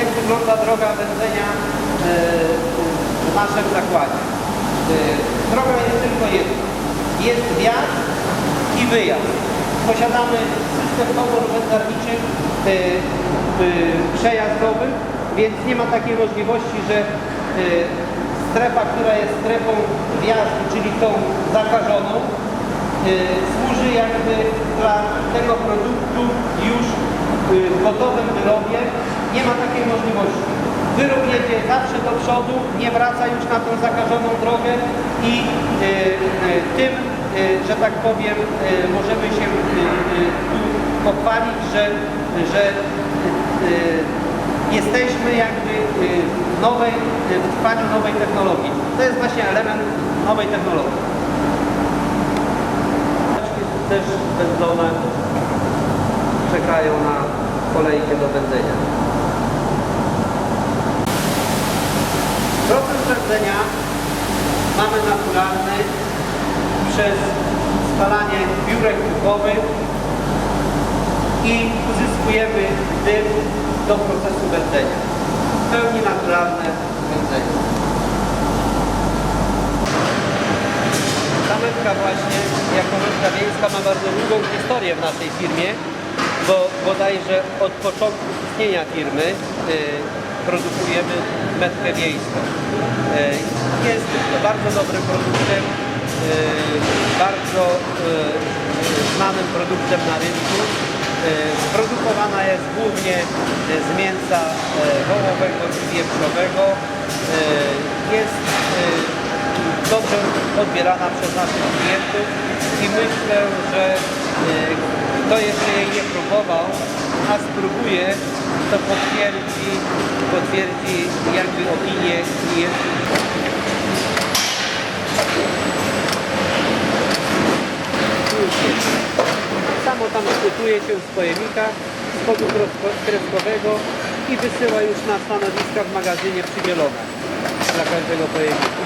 jak wygląda droga wędzenia e, w naszym zakładzie. E, Droga jest tylko jedna. Jest wjazd i wyjazd. Posiadamy system komór wędkarniczych e, przejazdowych, więc nie ma takiej możliwości, że strefa, która jest strefą wjazdu, czyli tą zakażoną, służy jakby dla tego produktu już w gotowym wyrobie. Nie ma takiej możliwości. Wyrób jedzie zawsze do przodu, nie wraca już na tą zakażoną drogę i e, e, tym, e, że tak powiem, e, możemy się e, tu pochwalić, że, że e, jesteśmy jakby w nowej, w trwaniu nowej technologii. To jest właśnie element nowej technologii. Też wędzone czekają na kolejkę do wędzenia. Proces wędzenia mamy naturalny przez spalanie biurek długowych i uzyskujemy dym do procesu wędzenia. W pełni naturalne wędzenie. Ta właśnie, jako metka wiejska, ma bardzo długą historię w naszej firmie, bo bodajże od początku istnienia firmy y, produkujemy metkę wiejską. Y, jest bardzo dobrym produktem, y, bardzo y, znanym produktem na rynku. Produkowana jest głównie z mięsa wołowego i wieprzowego. Jest dobrze odbierana przez naszych klientów i myślę, że kto jeszcze jej nie próbował, a spróbuje, to potwierdzi, potwierdzi jakby opinię klientów. Samo tam gotuje się z pojemnika z kodu kresko- kreskowego i wysyła już na stanowiska w magazynie przydzielone dla każdego pojemnika.